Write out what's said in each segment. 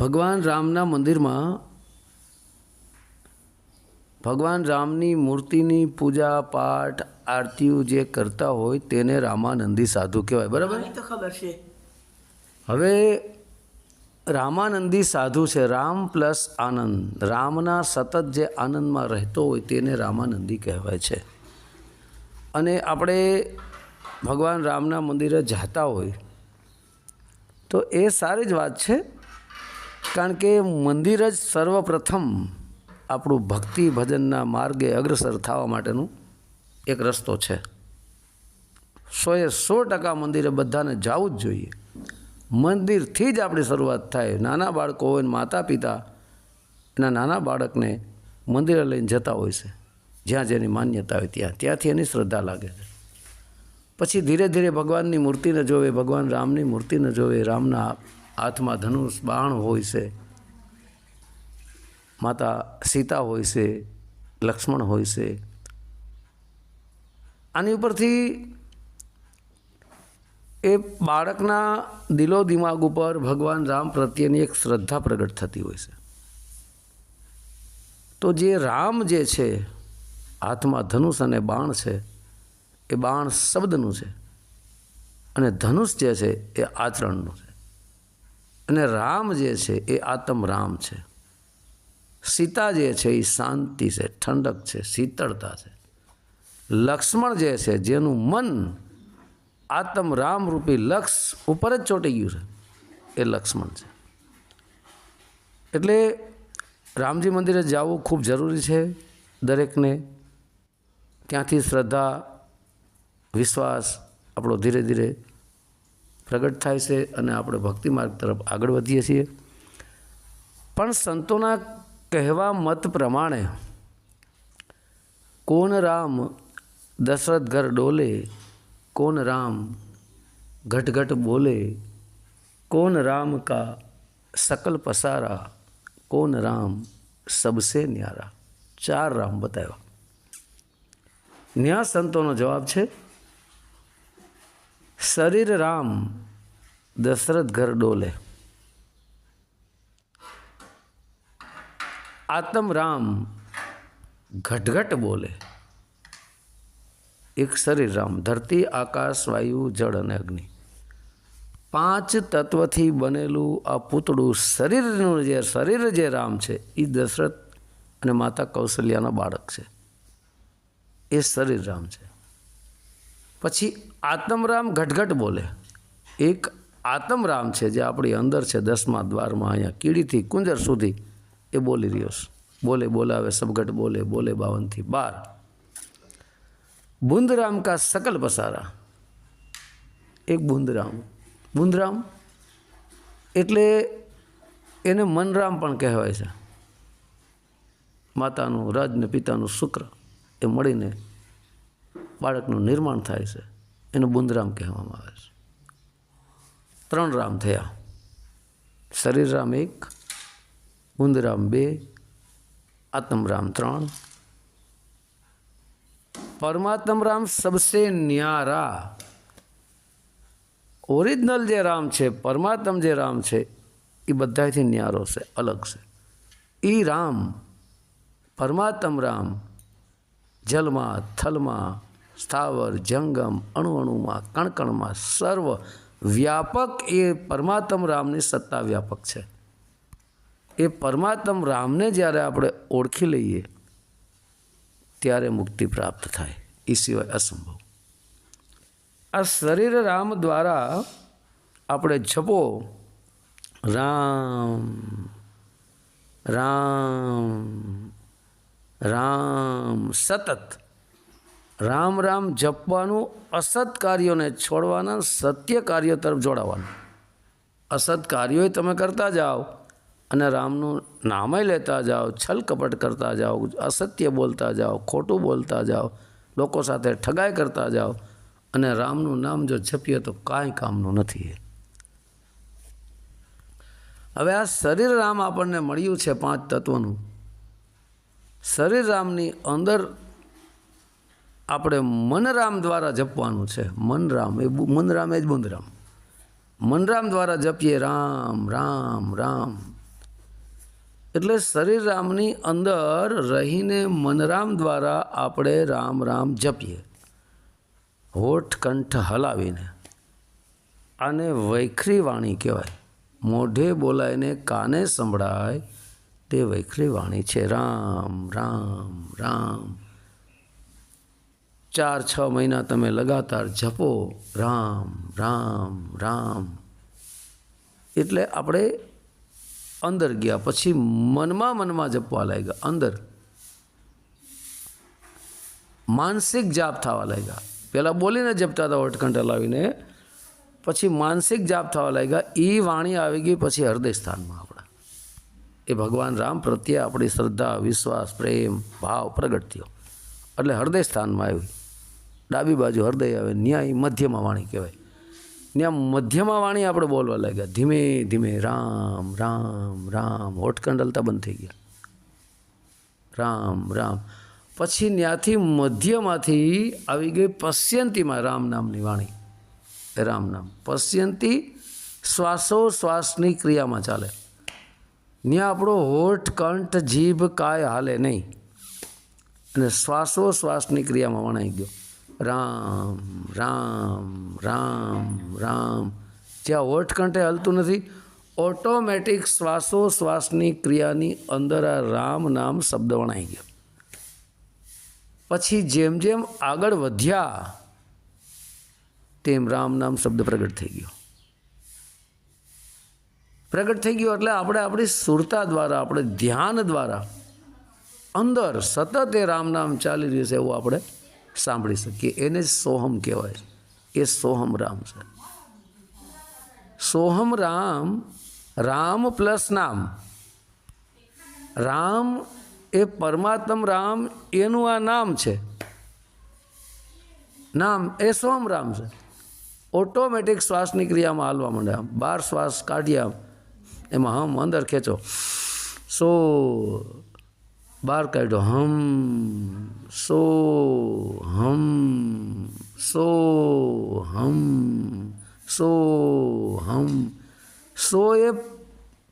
ભગવાન રામના મંદિરમાં ભગવાન રામની મૂર્તિની પૂજા પાઠ આરતીઓ જે કરતા હોય તેને રામાનંદી સાધુ કહેવાય બરાબર? તો ખબર છે. હવે રામાનંદી સાધુ છે રામ પ્લસ આનંદ. રામના સતત જે આનંદમાં રહેતો હોય તેને રામાનંદી કહેવાય છે. અને આપણે ભગવાન રામના મંદિરે જતા હોય તો એ સારી જ વાત છે. કારણ કે મંદિર જ સર્વપ્રથમ આપણું ભક્તિ ભજનના માર્ગે અગ્રસર થવા માટેનું એક રસ્તો છે. સોએ સો ટકા મંદિરે બધાને જવું જ જોઈએ. મંદિરથી જ આપણી શરૂઆત થાય. નાના બાળકો હોય માતા પિતા એના નાના બાળકને મંદિરે લઈને જતા હોય છે. જ્યાં જેની માન્યતા હોય ત્યાં. ત્યાંથી એની શ્રદ્ધા લાગે છે. પછી ધીરે ધીરે ભગવાનની મૂર્તિને જોવે, ભગવાન રામની મૂર્તિને જોવે, રામના હાથમાં ધનુષ બાણ હોય છે, માતા સીતા હોય છે, લક્ષ્મણ હોય છે. આની ઉપરથી એ બાળકના દિલો દિમાગ ઉપર ભગવાન રામ પ્રત્યેની એક શ્રદ્ધા પ્રગટ થતી હોય છે. તો જે રામ જે છે હાથમાં ધનુષ અને બાણ છે, એ બાણ શબ્દનું છે. અને ધનુષ જે છે, એ આચરણનું છે. અને રામ જે છે એ આત્મ રામ છે. સીતા જે છે એ શાંતિ છે, ઠંડક છે, શીતળતા છે. લક્ષ્મણ જે છે જેનું મન આત્મ રામ રૂપી લક્ષ ઉપર જ ચોંટી ગયું છે, એ લક્ષ્મણ છે. એટલે રામજી મંદિરે જવું ખૂબ જરૂરી છે દરેકને. ત્યાંથી શ્રદ્ધા, વિશ્વાસ આપણો ધીરે ધીરે પ્રગટ થાય છે અને આપણે ભક્તિ માર્ગ તરફ આગળ વધીએ છીએ પણ સંતોના કહેવા મત પ્રમાણે કોણ રામ દશરથ ઘર ડોલે કોણ રામ ઘટ ઘટ બોલે કોણ રામ કા सकल पसारा કોણ રામ સબસે ન્યારા ચાર રામ બતાવ્યા ન્યા સંતોનો જવાબ છે શરીર રામ દશરથ ઘર ડોલે. આત્મ રામ ઘટઘટ બોલે. એક શરીર રામ ધરતી, આકાશ, વાયુ, જળ અને અગ્નિ. પાંચ તત્વથી બનેલું આ પૂતળું શરીરનું જે શરીર જે રામ છે એ દશરથ અને માતા કૌશલ્યાના બાળક છે. એ શરીર રામ છે. પછી આત્મરામ ઘટઘટ બોલે. એક આત્મરામ છે જે આપણી અંદર છે, દસમા દ્વારમાં અહીંયા કીડીથી કુંજર સુધી એ બોલી રહ્યો છે. બોલે, બોલાવે સબગટ બોલે બોલે બાવનથી બાર. બુંદરામ કા સકલ પસારા. એક બુંદરામ બુંદરામ એટલે એને મનરામ પણ કહેવાય છે. માતાનું રજ ને પિતાનું શુક્ર એ મળીને બાળકનું નિર્માણ થાય છે, એને બુંદરામ કહેવામાં આવે છે. ત્રણ રામ થયા. શરીર રામ એક બુંદરામ બે આત્મરામ ત્રણ. પરમાત્મ રામ સબસે ન્યારા. ઓરિજિનલ જે રામ છે, પરમાત્મ જે રામ છે, એ બધાથી ન્યારો છે, અલગ છે. એ રામ પરમાત્મ રામ જલમાં, થલમાં સ્થાવર, જંગમ અણુ અણુમાં કણકણમાં, સર્વ વ્યાપક એ પરમાત્મ રામની સત્તા વ્યાપક છે. એ પરમાત્મ રામને જ્યારે આપણે ઓળખી લઈએ, ત્યારે મુક્તિ પ્રાપ્ત થાય. એ સિવાય અસંભવ. આ શરીર રામ દ્વારા આપણે જપો, રામ રામ રામ, સતત રામ રામ જપવાનું, અસત કાર્યોને છોડવાના, સત્ય કાર્યો તરફ જોડાવાનું. અસત કાર્યોય તમે કરતા જાઓ અને રામનું નામય લેતા જાઓ છલ કપટ કરતા જાઓ, અસત્ય બોલતા જાઓ, ખોટું બોલતા જાઓ, લોકો સાથે ઠગાઈ કરતા જાઓ અને રામનું નામ જો જપીએ તો કાંઈ કામનું નથી હવે આ શરીર રામ આપણને મળ્યું છે પાંચ તત્વનું. શરીર રામની અંદર આપણે મનરામ દ્વારા જપવાનું છે. મનરામ, એ મનરામ એ જ બુંદરામ. મનરામ દ્વારા જપીએ રામ રામ રામ. એટલે શરીર રામની અંદર રહીને મનરામ દ્વારા આપણે રામ રામ જપીએ. હોઠ કંઠ હલાવીને. આને વૈખરી વાણી કહેવાય. મોઢે બોલાયને કાને સંભળાય તે વૈખરી વાણી છે. રામ રામ રામ. ચાર, છ મહિના તમે લગાતાર જપો, રામ રામ રામ. એટલે આપણે અંદર ગયા, પછી મનમાં મનમાં જપવા લાગ્યા, અંદર. માનસિક જાપ થવા લાગ્યા. પહેલાં બોલીને જપતા હતા વટકંઠ લાવીને, પછી માનસિક જાપ થવા લાગ્યા. એ વાણી આવી ગઈ, પછી હૃદય સ્થાનમાં આપણા. એ ભગવાન રામ પ્રત્યે આપણી શ્રદ્ધા, વિશ્વાસ, પ્રેમ, ભાવ પ્રગટ થયો. એટલે હૃદય સ્થાનમાં આવી ડાબી બાજુ હૃદય આવે, ન્યાય મધ્યમાં વાણી કહેવાય. ત્યાં મધ્યમાં વાણી આપણે બોલવા લાગ્યા. ધીમે ધીમે, રામ રામ રામ, હોઠકંડલતા બંધ થઈ ગયા. રામ રામ. પછી ત્યાંથી મધ્યમાંથી આવી ગઈ પશ્યંતીમાં રામ નામની વાણી. રામ નામ. પશ્યંતી શ્વાસોશ્વાસની ક્રિયામાં ચાલે. ત્યાં આપણો હોઠ, કંઠ, જીભ, કાય હાલે નહીં. અને શ્વાસોશ્વાસની ક્રિયામાં વણાઈ ગયો. રામ રામ રામ રામ. જ્યાં ઓઠકંઠે કંઠે હલતું નથી, ઓટોમેટિક શ્વાસોશ્વાસની ક્રિયાની અંદર આ રામ નામ શબ્દ વણાઈ ગયો. પછી જેમ જેમ આગળ વધ્યા, તેમ રામ નામ શબ્દ પ્રગટ થઈ ગયો. પ્રગટ થઈ ગયો એટલે આપણે આપણી સુરતા દ્વારા, આપણે ધ્યાન દ્વારા, અંદર સતત એ રામ નામ ચાલી રહ્યું છે એવું આપણે સાંભળી શકીએ. એને જ સોહમ કહેવાય એ સોહમ રામ છે. સોહમ રામ રામ પ્લસ નામ. રામ એ પરમાત્મ રામ, એનું આ નામ છે. નામ એ સોહમ રામ છે. ઓટોમેટિક શ્વાસની ક્રિયામાં હાલવા માંડે. આમ બાર શ્વાસ કાઢ્યા, એમાં હમ અંદર ખેંચો. સો બહાર કાઢ્યો હમ, સો હમ સો હમ સો હમ. સો એ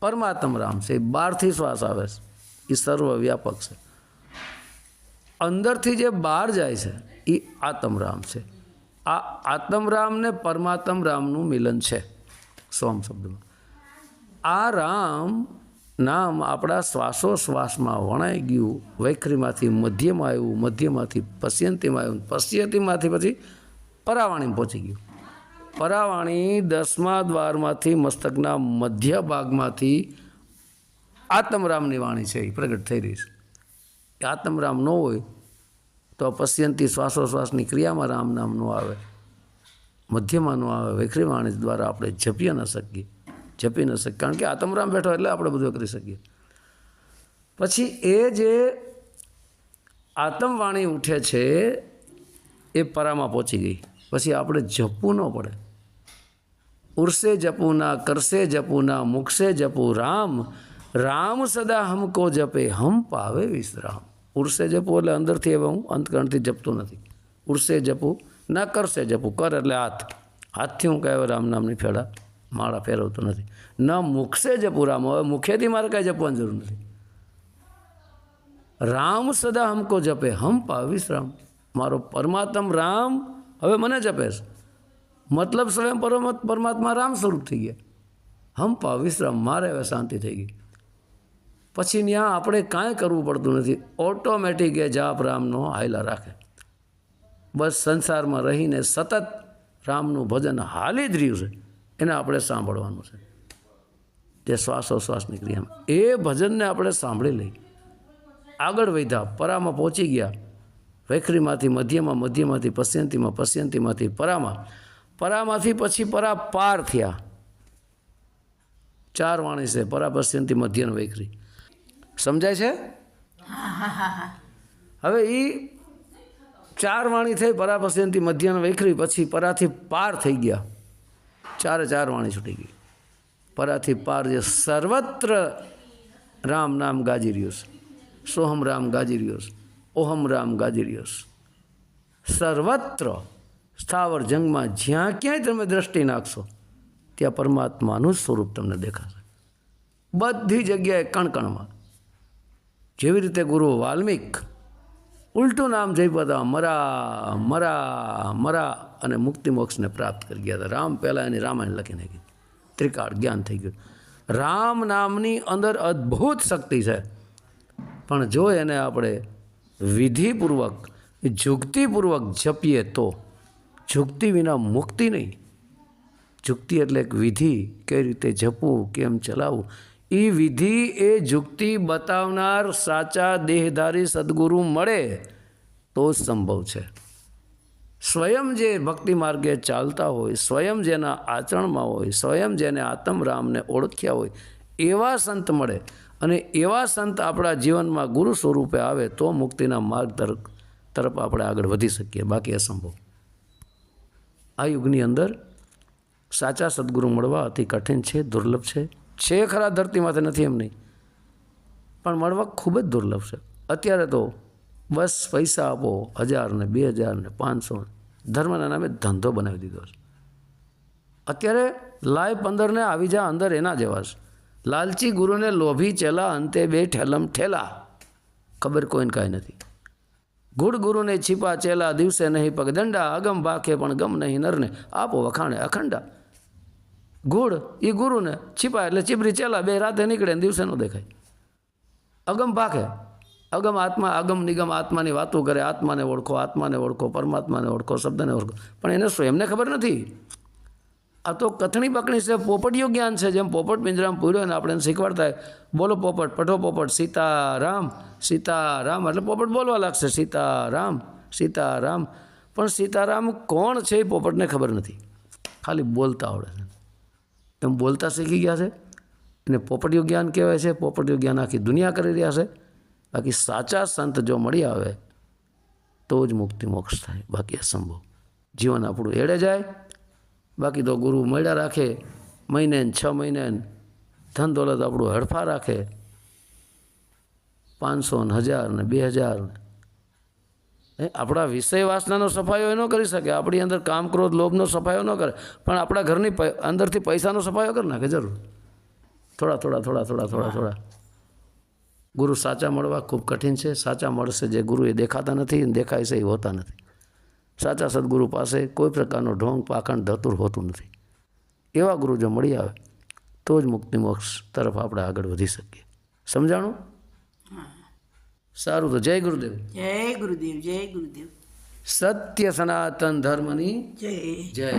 પરમાત્મ રામ છે. બહારથી શ્વાસ આવે છે. એ સર્વવ્યાપક છે. અંદરથી જે બહાર જાય છે, એ આત્મરામ છે. આ આત્મરામને પરમાત્મ રામનું મિલન છે. સોમ શબ્દમાં. આ રામ નામ આપણા શ્વાસોશ્વાસમાં વણાઈ ગયું. વૈખરીમાંથી મધ્યમાં આવ્યું, મધ્યમાંથી પશ્યંતીમાં આવ્યું. પશ્યંતીમાંથી પછી પરાવાણીમાં પહોંચી ગયું. પરાવાણી દસમા દ્વારમાંથી મસ્તકના મધ્ય ભાગમાંથી આત્મરામની વાણી છે એ પ્રગટ થઈ રહી છે. આત્મરામ ન હોય તો પશ્યંતી શ્વાસોશ્વાસની ક્રિયામાં રામ નામ ન આવે. મધ્યમાં ન આવે. વૈખરી વાણી દ્વારા આપણે જપી ન શકીએ. જપી ન શકે. કારણ કે આતમરામ બેઠો એટલે આપણે બધું કરી શકીએ. પછી એ જે આતમવાણી ઉઠે છે, એ પરામાં પહોંચી ગઈ. પછી આપણે જપવું ન પડે. ઉર્સે જપુના કરશે જપુના મુખશે જપુ, રામ રામ સદા હમકો જપે, હમ પાવે વિશ્રામ. ઉર્સે જપું એટલે અંદરથી હવે હું અંતકરણથી જપતો નથી. ઉર્સે જપું ના કરશે જપું, કર એટલે હાથ. હાથથી હું કહેવાય રામ નામની ફેડા માળા ફેરવતો નથી. ન મુખશે જપું રામ હવે મુખેથી મારે કાંઈ જપવાની જરૂર નથી. રામ સદા હમકો જપે, હમ પાવીશ વિશ્રામ. મારો પરમાત્મ રામ, હવે મને જપે છે. મતલબ સ્વયં પરમત પરમાત્મા રામ સ્વરૂપ થઈ ગયા. હમ પાવીશ વિશ્રામ, મારે હવે શાંતિ થઈ ગઈ. પછી ત્યાં આપણે કાંઈ કરવું પડતું નથી. ઓટોમેટિક એ જાપ રામનો હાયલા રાખે. બસ સંસારમાં રહીને સતત રામનું ભજન હાલી જ રહ્યું છે. એને આપણે સાંભળવાનું છે. જે શ્વાસોશ્વાસની ક્રિયામાં એ ભજનને આપણે સાંભળી લઈ આગળ વધ્યા, પરામાં પહોંચી ગયા. વૈખરીમાંથી, મધ્યમાં, મધ્યમાંથી, પશ્યંતીમાં, પશ્યંતીમાંથી, પરામાં. પરામાંથી પછી પરા પાર થયા. ચાર વાણી છે, પરા, પશ્યંતી મધ્યન વૈખરી. સમજાય છે? હવે એ ચાર વાણી થઈ, પરા, પશ્યંતી મધ્યન વૈખરી, પછી પરાથી પાર થઈ ગયા. ચારે ચાર વાણી છૂટી ગઈ. પરાથી પાર જે સર્વત્ર રામ નામ ગાજી રહ્યો છે. સોહમ રામ ગાજી રહ્યો છે. ઓહમ રામ ગાજી રહ્યો છે. સર્વત્ર સ્થાવર જંગમાં જ્યાં ક્યાંય તમે દ્રષ્ટિ નાખશો, ત્યાં પરમાત્માનું સ્વરૂપ તમને દેખાશે. બધી જગ્યાએ કણકણમાં. જેવી રીતે ગુરુ વાલ્મિક ઉલટું નામ જપ્યા બધા મરા મરા મરા અને મુક્તિ મોક્ષને પ્રાપ્ત કરી ગયા હતા. રામ પહેલાં એની રામાયણ લખી નાખી. ત્રિકાળ, જ્ઞાન થઈ ગયું. રામ નામની અંદર અદ્ભુત શક્તિ છે. પણ જો એને આપણે વિધિપૂર્વક, જુક્તિપૂર્વક જપીએ તો જુક્તિ વિના મુક્તિ નહીં. જુક્તિ એટલે એક વિધિ, કઈ રીતે જપવું, કેમ ચલાવવું એ વિધિ એ જુક્તિ બતાવનાર સાચા દેહધારી સદગુરુ મળે તો જ સંભવ છે. સ્વયં જે ભક્તિ માર્ગે ચાલતા હોય, સ્વયં જેના આચરણમાં હોય, સ્વયં જેને આત્મરામને ઓળખ્યા હોય, એવા સંત મળે અને એવા સંત આપણા જીવનમાં ગુરુ સ્વરૂપે આવે તો મુક્તિના માર્ગ તરફ આપણે આગળ વધી શકીએ. બાકી અસંભવ. આ યુગની અંદર સાચા સદગુરુ મળવા અતિ કઠિન છે, દુર્લભ છે. છે ખરા ધરતીમાંથી, નથી એમ નહીં. પણ મળવા ખૂબ જ દુર્લભ છે. અત્યારે તો બસ પૈસા આપો, હજાર ને બે હજાર ને પાંચસો ધર્મના નામે ધંધો બનાવી દીધો છે. અત્યારે લાય પંદરને આવી જા અંદર એના જેવા છે. લાલચી ગુરુને લોભી ચેલા, અંતે બે ઠેલમ ઠેલા. ખબર કોઈને કાંઈ નથી. ગુડ ગુરુને છીપા ચેલા, દિવસે નહીં પગદંડા અગમ બાખે પણ ગમ નહીં નરને. આપો વખાણે અખંડા. ગુડ એ ગુરુને છીપા એટલે ચીબરી ચેલા બે રાતે નીકળે ને દિવસે ન દેખાય. અગમ પાખે, અગમ આત્મા, અગમ નિગમ આત્માની વાતો કરે, આત્માને ઓળખો આત્માને ઓળખો, પરમાત્માને ઓળખો, શબ્દને ઓળખો. પણ એને શું, એમને ખબર નથી? આ તો કથણી પકણી છે, પોપટીયું જ્ઞાન છે, જેમ પોપટ પિંજરામાં પૂર્યો ને આપણે શીખવાડતા બોલો પોપટ, પઠો પોપટ, સીતારામ સીતારામ, એટલે પોપટ બોલવા લાગશે, સીતારામ સીતારામ. પણ સીતારામ કોણ છે એ પોપટને ખબર નથી. ખાલી બોલતા આવડે છે. એમ બોલતા શીખી ગયા છે. એને પોપટીયું જ્ઞાન કહેવાય છે. પોપટીયું જ્ઞાન આખી દુનિયા કરી રહ્યા છે. બાકી સાચા સંત જો મળી આવે, તો જ મુક્તિ મોક્ષ થાય. બાકી અસંભવ. જીવન આપણું એડે જાય. બાકી તો ગુરુ મળ્યા રાખે. મહિને છ મહિને ધન દોલત આપણું હડફા રાખે. પાંચસો ને હજાર ને બે હજાર આપણા વિષય વાસનાનો સફાયો એ ન કરી શકે. આપણી અંદર કામ ક્રોધ લોભનો સફાયો ન કરે. પણ આપણા ઘરની અંદરથી પૈસાનો સફાયો કરી નાખે જરૂર. થોડા થોડા થોડા થોડા થોડા થોડા. ગુરુ સાચા મળવા ખૂબ કઠિન છે. સાચા મળશે જે ગુરુ એ દેખાતા નથી દેખાય છે એ હોતા નથી. સાચા સદગુરુ પાસે કોઈ પ્રકારનો ઢોંગ પાખંડ ધતુર હોતું નથી. એવા ગુરુ જો મળી આવે તો જ મુક્તિ મોક્ષ તરફ આપણે આગળ વધી શકીએ. સમજાણું? સારું તો જય ગુરુદેવ. જય ગુરુદેવ જય ગુરુદેવ. સત્ય સનાતન ધર્મની જય. જય.